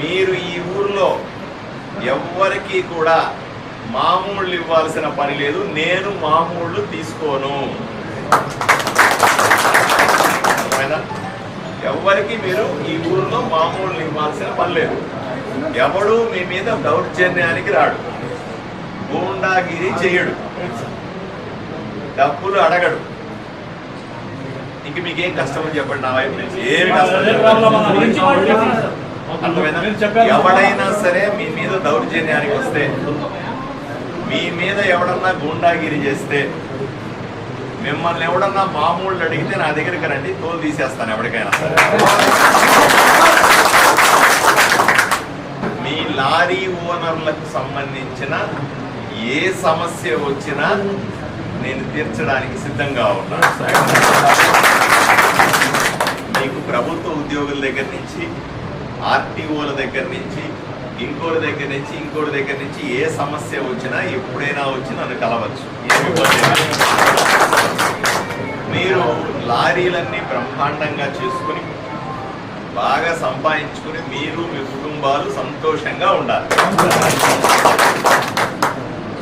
మీరు ఈ ఊర్లో ఎవ్వరికీ కూడా మామూళ్ళు ఇవ్వాల్సిన పని లేదు. నేను మామూళ్ళు తీసుకోను. ఎవరికి మీరు ఈ ఊర్లో మామూలు ఇవ్వాల్సిన పని లేదు. ఎవడు మీ మీద దౌర్జన్యానికి రాడు. గూండాగిరి చేయడు. డబ్బులు అడగడు. ఇంక మీకేం కష్టం చెప్పండి నా వైపు నుంచి? ఏమి కష్టం? ఎవడైనా సరే మీ మీద దౌర్జన్యానికి వస్తే మీ మీద ఎవడన్నా గూండాగిరి చేస్తే మిమ్మల్ని ఎవడన్నా మామూళ్ళు అడిగితే నా దగ్గరికి రండి తోలు తీసేస్తాను ఎవరికైనా. సరే మీ లారీ ఓనర్లకు సంబంధించిన ఏ సమస్య వచ్చినా నేను తీర్చడానికి సిద్ధంగా ఉన్నాను మీకు ప్రభుత్వ ఉద్యోగుల దగ్గర నుంచి ఆర్టీఓల దగ్గర నుంచి ఇంకోటి దగ్గర నుంచి ఇంకోటి దగ్గర నుంచి ఏ సమస్య వచ్చినా ఎప్పుడైనా వచ్చి నన్ను కలవచ్చు. మీరు లారీలన్నీ బ్రహ్మాండంగా చేసుకుని బాగా సంపాదించుకుని మీరు మీ కుటుంబాలు సంతోషంగా ఉండాలి.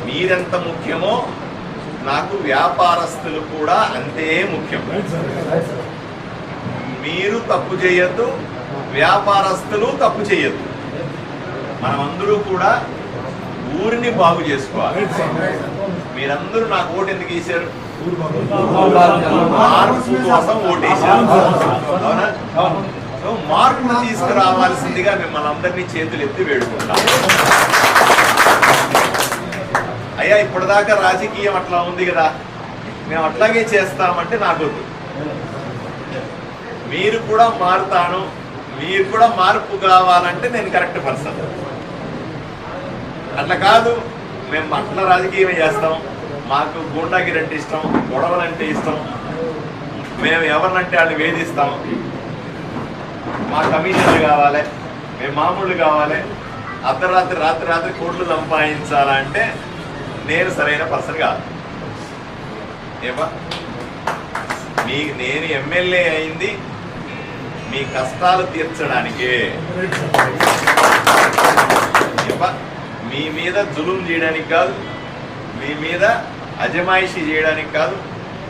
మీరెంత ముఖ్యమో నాకు వ్యాపారస్తులు కూడా అంతే ముఖ్యం. మీరు తప్పు చేయొద్దు. వ్యాపారస్తులు తప్పు చేయొద్దు. మనమందరూ కూడా ఊరిని బాగు చేసుకోవాలి. మీరందరూ నాకు ఓటు ఎందుకు వేశారు? మార్పు కోసం ఓటేశారు అవునా? సో మార్పును తీసుకురావాల్సిందిగా మిమ్మల్ని అందరినీ చేతులు ఎత్తి వేడుకుంటాం. అయ్యా ఇప్పటిదాకా రాజకీయం అట్లా ఉంది కదా. మేము అట్లాగే చేస్తామంటే నాకు మీరు కూడా మారుతాను. మీరు కూడా మార్పు కావాలంటే నేను కరెక్ట్ పర్సన్. అట్లా కాదు మేము అట్లా రాజకీయం చేస్తాం మాకు గూండాగిరి అంటే ఇష్టం గొడవలంటే ఇష్టం మేము ఎవరినంటే వాళ్ళు వేధిస్తాం. మా కమిషన్లు కావాలి మేము మామూలు కావాలి అర్ధరాత్రి రాత్రి రాత్రి కోట్లు సంపాదించాలంటే నేను సరైన పర్సన్ కాదు. ఏమా? మీ నేను ఎమ్మెల్యే అయింది మీ కష్టాలు తీర్చడానికే. మీ మీద జులుం చేయడానికి కాదు మీ మీద అజమాయిషీ చేయడానికి కాదు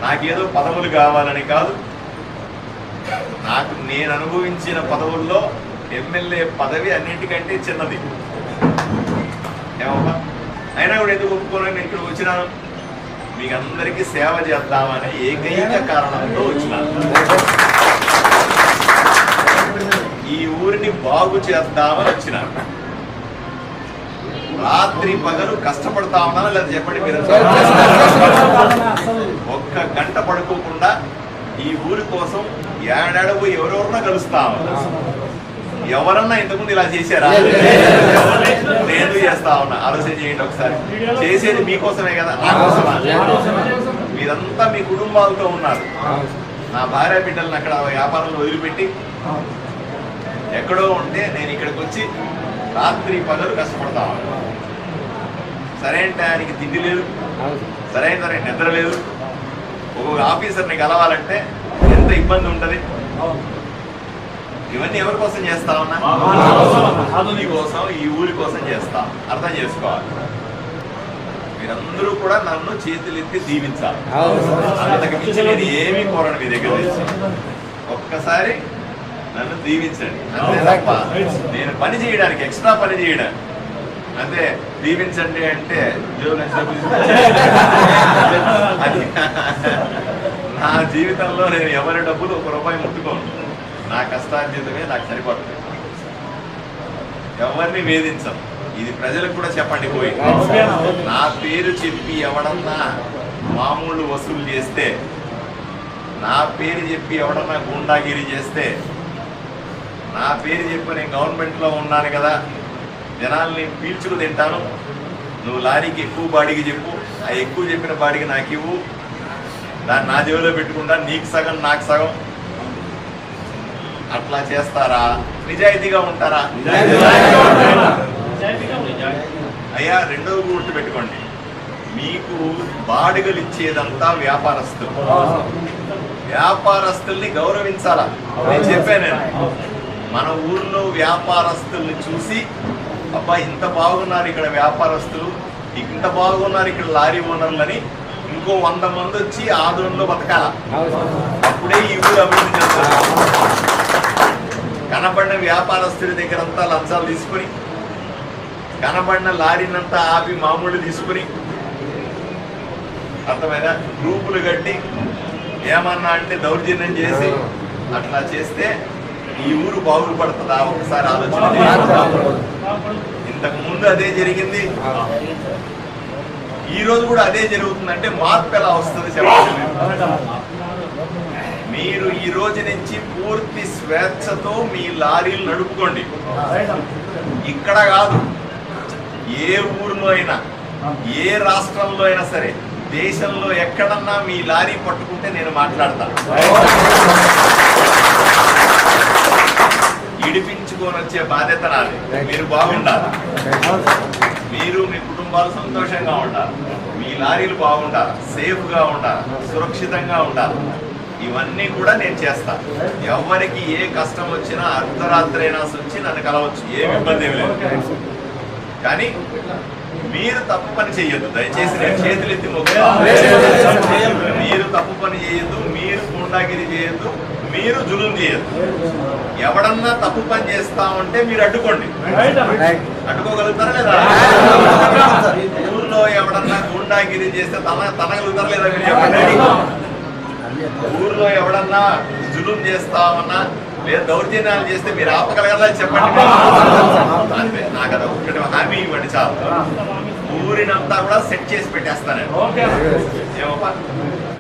నాకేదో పదవులు కావాలని కాదు. నాకు నేను అనుభవించిన పదవుల్లో ఎమ్మెల్యే పదవి అన్నింటికంటే చిన్నది. ఏమమ్మా? అయినా కూడా ఎందుకు ఒప్పుకోనని నేను ఇక్కడ వచ్చినాను? మీకు అందరికీ సేవ చేద్దామనే ఏకైక కారణంతో వచ్చినాను. ఈ ఊరిని బాగు చేద్దామని వచ్చినారు. రాత్రి పగలు కష్టపడతా లేదా చెప్పండి మీరు. ఒక్క గంట పడుకోకుండా ఈ ఊరి కోసం ఏడాడవు పోయి ఎవరెవరన్నా ఎవరన్నా ఇంతకుముందు ఇలా చేశారా? నేను చేస్తా ఉన్నా. ఆలోచన చేయండి ఒకసారి. చేసేది మీకోసమే కదా? నా కోసమా మీరంతా మీ కుటుంబాలతో ఉన్నారు. నా భార్య బిడ్డలను అక్కడ వ్యాపారంలో వదిలిపెట్టి ఎక్కడో ఉంటే నేను ఇక్కడికి వచ్చి రాత్రి పగలు కష్టపడతా. సరైన టయానికి తిండి లేదు. సరైన సరైన నిద్ర లేదు. ఒక్కొక్క ఆఫీసర్ని కలవాలంటే ఎంత ఇబ్బంది ఉంటది? ఇవన్నీ ఎవరి కోసం చేస్తా ఉన్నా? కోసం ఈ ఊరి కోసం చేస్తా. అర్థం చేసుకోవాలి. మీరందరూ కూడా నన్ను చేతులెత్తి దీవించాలి. అంతకు మించి నేను ఏమీ కోరను మీ దగ్గర ఒక్కసారి నన్ను దీవించండి. నేను పని చేయడానికి ఎక్స్ట్రా పని చేయడానికి. అంతే దీవించండి అంటే అది నా జీవితంలో నేను ఎవరి డబ్బులు ఒక రూపాయి ముట్టుకోను. నా కష్టార్జితమే నాకు సరిపడుతుంది ఎవరిని వేధించను. ఇది ప్రజలకు కూడా చెప్పండి పోయి. నా పేరు చెప్పి ఎవడన్నా మామూలు వసూలు చేస్తే నా పేరు చెప్పి ఎవడన్నా గుండాగిరి చేస్తే నా పేరు చెప్పి నేను గవర్నమెంట్లో ఉన్నాను కదా. జనాల్ని పీల్చుకు తింటాను. నువ్వు లారీకి ఎక్కువ బాడీకి చెప్పు. ఆ ఎక్కువ చెప్పిన బాడీకి నాకు ఇవ్వు. దాన్ని నా జేబులో పెట్టుకుంటా. నీకు సగం నాకు సగం. అట్లా చేస్తారా? నిజాయితీగా ఉంటారా? అయ్యా రెండవ గుర్తు పెట్టుకోండి. మీకు బాడుగలు ఇచ్చేదంతా వ్యాపారస్తులు. వ్యాపారస్తుల్ని గౌరవించాలా? నేను చెప్పాను నేను. మన ఊళ్ళో వ్యాపారస్తుల్ని చూసి అబ్బా ఇంత బాగున్నారు ఇక్కడ వ్యాపారస్తులు ఇంత బాగున్నారు ఇక్కడ లారీ ఓనర్లని ఇంకో వంద మంది వచ్చి ఆదరణలో బతకాల. అప్పుడే ఈ ఊరు అభివృద్ధి చేస్తారు కనబడిన వ్యాపారస్తుల దగ్గర అంతా లంచాలు తీసుకొని కనబడిన లారీనంతా ఆపి మామూలు తీసుకుని అర్థమైనా గ్రూపులు కట్టి ఏమన్నా అంటే దౌర్జన్యం చేసి అట్లా చేస్తే ఈ ఊరు బాగుపడుతుందా ఒకసారి ఆలోచన ఇంతకు ముందు అదే జరిగింది. ఈ రోజు కూడా అదే జరుగుతుందంటే మార్పు ఎలా వస్తుంది చెప్పండి. మీరు ఈ రోజు నుంచి పూర్తి స్వేచ్ఛతో మీ లారీలు నడుపుకోండి. ఇక్కడ కాదు ఏ ఊరిలో అయినా ఏ రాష్ట్రంలో అయినా సరే దేశంలో ఎక్కడన్నా మీ లారీ పట్టుకుంటే నేను మాట్లాడతాను ఇడిపించుకొని వచ్చే బాధ్యత నాది. మీరు బాగుండాలి. మీరు మీ కుటుంబాలు సంతోషంగా ఉండాలి. మీ లారీలు బాగుండాలి. సేఫ్గా ఉండాలి. సురక్షితంగా ఉండాలి. ఇవన్నీ కూడా నేను చేస్తాను ఎవరికి ఏ కష్టం వచ్చినా అర్ధరాత్రి అయినా వచ్చి నన్ను కలవచ్చు. ఏమి ఇబ్బంది ఏమి లేదు. కానీ మీరు తప్పు పని చేయొద్దు దయచేసి నేను చేతులు ఎత్తి. మీరు తప్పు పని చేయొద్దు మీరు గుండాగిరి చేయొద్దు. మీరు జులుం చేయొద్దు ఎవడన్నా తప్పు పని చేస్తా ఉంటే మీరు అడ్డుకోండి. అడ్డుకోగలుగుతారా లేదా? ఊర్లో ఎవడన్నా గుండాగిరి చేస్తే తన తనగలుగుతారా లేదా మీరు చెప్పండి? ఊర్లో ఎవడన్నా జులుం చేస్తామన్నా లేదా దౌర్జన్యాలు చేస్తే మీరు ఆపగలగలా చెప్పండి. నాకు అది హామీ ఇవ్వండి చాలు. ఊరినంతా కూడా సెట్ చేసి పెట్టేస్తాను ఓకే. ఏమప్పా?